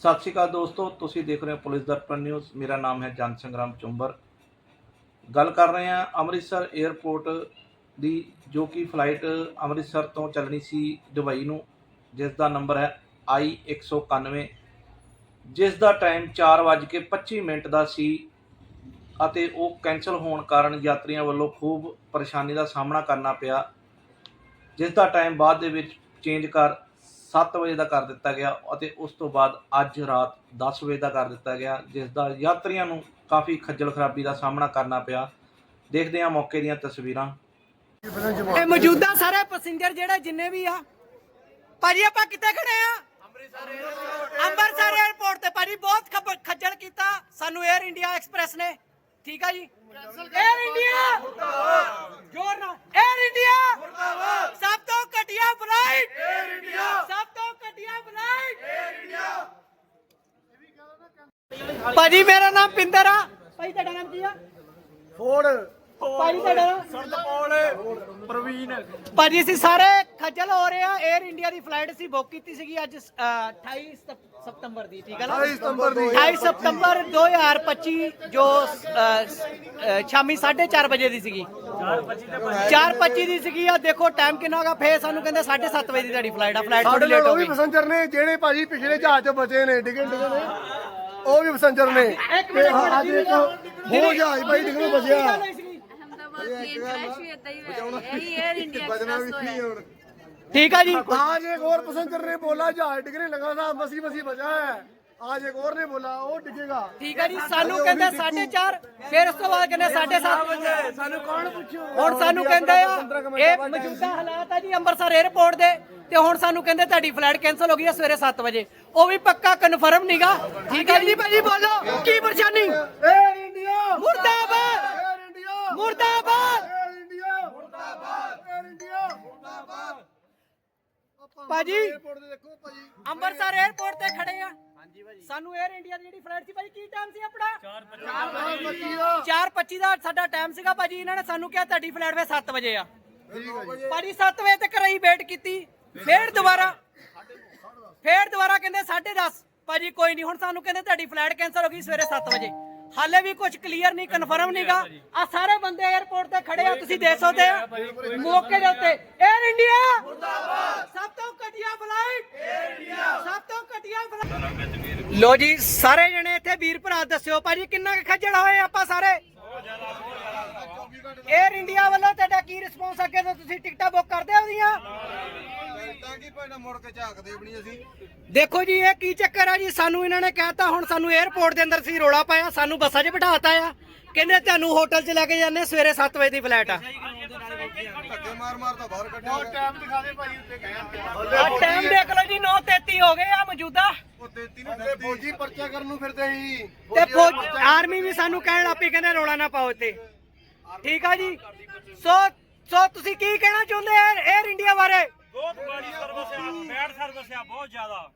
ਸਤਿ ਸ਼੍ਰੀ ਅਕਾਲ ਦੋਸਤੋ, ਤੁਸੀਂ ਦੇਖ ਰਹੇ ਹੋ ਪੁਲਿਸ ਦਰਪਣ ਨਿਊਜ਼। ਮੇਰਾ ਨਾਮ ਹੈ ਜਨ ਸੰਗਰਾਮ ਚੁੰਬਰ। ਗੱਲ ਕਰ ਰਹੇ ਹਾਂ ਅੰਮ੍ਰਿਤਸਰ 에ਅਰਪੋਰਟ ਦੀ, ਜੋ ਕਿ ਫਲਾਈਟ ਅੰਮ੍ਰਿਤਸਰ ਤੋਂ ਚੱਲਣੀ ਸੀ ਦੁਬਈ ਨੂੰ ਜਿਸ ਦਾ ਨੰਬਰ ਹੈ ਆਈ 191 ਜਿਸ ਦਾ ਟਾਈਮ 4:25 ਮਿੰਟ ਦਾ ਸੀ ਅਤੇ ਉਹ ਕੈਂਸਲ ਹੋਣ ਕਾਰਨ ਯਾਤਰੀਆਂ ਵੱਲੋਂ ਖੂਬ ਪਰੇਸ਼ਾਨੀ ਦਾ ਸਾਹਮਣਾ ਕਰਨਾ ਪਿਆ। ਜਿਸ ਦਾ ਟਾਈਮ ਬਾਅਦ ਦੇ ਵਿੱਚ ਚੇਂਜ ਕਰ 7 ਵਜੇ ਦਾ ਕਰ ਦਿੱਤਾ ਗਿਆ ਅਤੇ ਉਸ ਤੋਂ ਬਾਅਦ ਅੱਜ ਰਾਤ 10 ਵਜੇ ਦਾ ਕਰ ਦਿੱਤਾ ਗਿਆ ਜਿਸ ਦਾ ਯਾਤਰੀਆਂ ਨੂੰ ਕਾਫੀ ਖੱਜਲ ਖਰਾਬੀ ਦਾ ਸਾਹਮਣਾ ਕਰਨਾ ਪਿਆ। ਦੇਖਦੇ ਹਾਂ ਮੌਕੇ ਦੀਆਂ ਤਸਵੀਰਾਂ। ਇਹ ਮੌਜੂਦਾ ਸਾਰੇ ਪੈਸੇਂਜਰ ਜਿਹੜਾ ਜਿੰਨੇ ਵੀ ਆ, ਭਾਜੀ ਆਪਾਂ ਕਿੱਥੇ ਖੜੇ ਆ? ਅੰਮ੍ਰਿਤਸਰ 에ਅਰਪੋਰਟ ਤੇ ਭਾਜੀ ਬਹੁਤ ਖੱਜਲ ਕੀਤਾ ਸਾਨੂੰ 에ਅਰ ਇੰਡੀਆ ਐਕਸਪ੍ਰੈਸ ਨੇ। ਠੀਕ ਆ ਜੀ? 에ਅਰ ਇੰਡੀਆ ਭਾਜੀ ਮੇਰਾ ਨਾਮ ਪਿੰਦਰ ਆ। ਭਾਈ ਤੁਹਾਡਾ ਨਾਮ ਕੀ ਆ? ਫੋੜ। ਭਾਜੀ ਤੁਹਾਡਾ ਨਾਮ? ਸਰਦਪੌਲ ਪ੍ਰਵੀਨ। ਭਾਜੀ ਅਸੀਂ ਸਾਰੇ ਖੱਜਲ ਹੋ ਰਹੇ ਆ। 에ਅਰ ਇੰਡੀਆ ਦੀ ਫਲਾਈਟ ਅਸੀਂ ਬੁੱਕ ਕੀਤੀ ਸੀਗੀ ਅੱਜ ਅਹ, 28 ਸਤੰ- ਸਤੰਬਰ ਦੀ ਠੀਕ ਹੈ ਨਾ? 28 ਸਤੰਬਰ ਦੀ। 28 ਸਤੰਬਰ 2025 ਜੋ ਅਹ, ਅਹ, ਸ਼ਾਮੀ 4:30 ਵਜੇ ਦੀ ਸੀਗੀ। 4:25 ਦੀ ਸੀਗੀ। ਆ ਦੇਖੋ ਟਾਈਮ ਕਿੰਨਾ ਹੋਗਾ ਫੇਰ ਸਾਨੂੰ ਕਹਿੰਦੇ 7:30 ਵਜੇ ਦੀ ਤੁਹਾਡੀ ਫਲਾਈਟ ਆ। ਫਲਾਈਟ ਸਾਡੇ ਥੋੜੀ ਲੇਟ ਨਾਲ ਹੋ ਉਹ ਵੀ ਗਈ। ਪੈਸੰਜਰ ਨੇ ਜਿਹੜੇ ਭਾਜੀ ਪਿਛਲੇ ਜਹਾਜ਼ 'ਚ ਬਚੇ ਨੇ ਡਿੱਗੇ ਡਿੱਗੇ ਨੇ ਉਹ ਵੀ ਪੈਸੰਜਰ ਨੇ। ਤੇ ਆ ਦੇਖੋ ਹੋ ਜਾਈ ਭਾਈ ਨਿਕਲ ਬਸਿਆ। ਅਹਮਦਾਬਾਦ ਦੀ ਕ੍ਰੈਸ਼ ਵੀ ਇਦਾਂ ਹੀ ਹੋਇਆ। ਇਹ 에ਅਰ ਇੰਡੀਆ ਐਕਸਪ੍ਰੈਸ ਹੋਇਆ। ठीक है जी आज एक और पैसेंजर ने बोला जहाज डिगने लगा था मसी मसी बचा है 4:30 ਫਿਰ ਉਸ ਤੋਂ ਬਾਅਦ ਕਹਿੰਦੇ 7:30 ਸਾਨੂੰ ਕੌਣ ਪੁੱਛੂ? ਹੁਣ ਸਾਨੂੰ ਕਹਿੰਦੇ ਆ ਇਹ ਮੌਜੂਦਾ ਹਾਲਾਤ ਆ ਜੀ ਅੰਮ੍ਰਿਤਸਰ 에ਅਰਪੋਰਟ ਦੇ। ਤੇ ਹੁਣ ਸਾਨੂੰ ਕਹਿੰਦੇ ਤੁਹਾਡੀ ਫਲਾਈਟ ਕੈਨਸਲ ਹੋ ਗਈ ਹੈ ਸਵੇਰੇ 7 ਵਜੇ। ਉਹ ਵੀ ਪੱਕਾ ਕਨਫਰਮ ਨਹੀਂਗਾ ਠੀਕ ਹੈ ਜੀ? ਭਾਜੀ ਬੋਲੋ। ਕੀ ਪਰੇਸ਼ਾਨੀ? ਏਅਰ ਅੰਮ੍ਰਿਤਸਰ 에ਅਰਪੋਰਟ ਤੇ ਖੜੇ ਆ। ਹਾਂਜੀ ਭਾਜੀ ਸਾਨੂੰ 에ਅਰ ਇੰਡੀਆ ਦੀ ਜਿਹੜੀ ਫਲਾਈਟ ਸੀ ਭਾਜੀ ਕੀ ਟਾਈਮ ਸੀ ਆਪਣਾ? 4:25 ਦਾ ਸਾਡਾ ਟਾਈਮ ਸੀਗਾ ਭਾਜੀ। ਇਹਨਾਂ ਨੇ ਸਾਨੂੰ ਕਿਹਾ ਤੁਹਾਡੀ ਫਲਾਈਟ ਵੇ 7 ਵਜੇ ਆ। ਭਾਜੀ 7 ਵਜੇ ਤੱਕ ਰਹੀ ਵੇਟ ਕੀਤੀ। ਫੇਰ ਦੁਬਾਰਾ ਫੇਰ ਦੁਬਾਰਾ ਕਹਿੰਦੇ 10:30 ਭਾਜੀ ਕੋਈ ਨਹੀਂ ਹੁਣ ਸਾਨੂੰ ਕਹਿੰਦੇ ਤੁਹਾਡੀ ਫਲਾਈਟ ਕੈਨਸਲ ਹੋ ਗਈ ਸਵੇਰੇ 7 ਵਜੇ। ਹਾਲੇ ਵੀ ਕੁਝ ਕਲੀਅਰ ਨਹੀਂ ਕਨਫਰਮ ਨਹੀਂਗਾ ਆ ਸਾਰੇ ਬੰਦੇ 에어ਪੋਰਟ ਤੇ ਖੜੇ ਆ, ਤੁਸੀਂ ਦੇਖ ਸਕਦੇ ਆ। ਮੌਕੇ ਦੇ ਉੱਤੇ 에ਅਰ ਇੰਡੀਆ ਸਭ ਤੋਂ ਘਟਿਆ ਫਲਾਈਟ 에ਅਰ ਇੰਡੀਆ ਸਭ ਤੋਂ ਘਟਿਆ ਫਲਾਈਟ ਲੋ ਜੀ, ਸਾਰੇ ਜਣੇ ਇੱਥੇ ਵੀਰ ਭਰਾ ਦੱਸਿਓ, ਭਾਜੀ ਕਿੰਨਾ ਕੁ ਖੱਜੜ ਹੋਏ ਆਪਾਂ ਸਾਰੇ? 에ਅਰ ਇੰਡੀਆ ਵੱਲੋਂ ਤੁਹਾਡਾ ਕੀ ਰਿਸਪੌਂਸ ਅੱਗੇ ਤੋਂ ਤੁਸੀਂ ਟਿਕਟਾਂ ਬੁੱਕ ਕਰਦੇ ਹੋ ਤਾਂ ਕੀ ਪੈਣਾ ਮੁੜ ਕੇ ਝਾਕਦੇ ਵੀ ਨਹੀਂ ਅਸੀਂ? ਦੇਖੋ ਜੀ ਇਹ ਕੀ ਚੱਕਰ ਆ ਜੀ? ਸਾਨੂੰ ਇਹਨਾਂ ਨੇ ਕਹਿਤਾ ਹੁਣ ਸਾਨੂੰ 에ਅਰਪੋਰਟ ਦੇ ਅੰਦਰ ਸੀ ਰੋਲਾ ਪਾਇਆ ਸਾਨੂੰ ਬੱਸਾਂ 'ਚ ਬਿਠਾਤਾ ਆ। ਕਹਿੰਦੇ ਤੁਹਾਨੂੰ ਹੋਟਲ 'ਚ ਲੈ ਕੇ ਜਾਂਦੇ ਸਵੇਰੇ 7 ਵਜੇ ਦੀ ਫਲਾਈਟ ਆ। ਧੱਕੇ ਮਾਰ ਮਾਰ ਤਾਂ ਬਾਹਰ ਕੱਢਿਆ। ਉਹ ਟਾਈਮ ਦਿਖਾ ਦੇ ਭਾਈ ਉੱਤੇ ਗਏ ਆ। ਟਾਈਮ ਦੇਖ ਲਓ ਜੀ 9:33 ਹੋ ਗਏ ਆ ਮੌਜੂਦਾ। ਉਹ 33 ਨੂੰ ਫੌਜੀ ਪਰਚਾ ਕਰਨ ਨੂੰ ਫਿਰਦੇ ਸੀ। ਤੇ ਫੌਜ ਆਰਮੀ ਵੀ ਸਾਨੂੰ ਕਹਿਣ ਲੱਪੀ ਕਹਿੰਦੇ ਰੋਲਾ ਨਾ ਪਾਓ ਇੱਥੇ। ਠੀਕ ਆ ਜੀ? ਸੋ। ਸੋ ਤੁਸੀਂ ਕੀ ਕਹਿਣਾ ਚਾਹੁੰਦੇ ਆ 에ਅਰ ਇੰਡੀਆ ਬਾਰੇ? ਸਰਵਿਸ ਆ ਬੈਡ ਸਰਵਿਸ ਆ ਬਹੁਤ ਜ਼ਿਆਦਾ।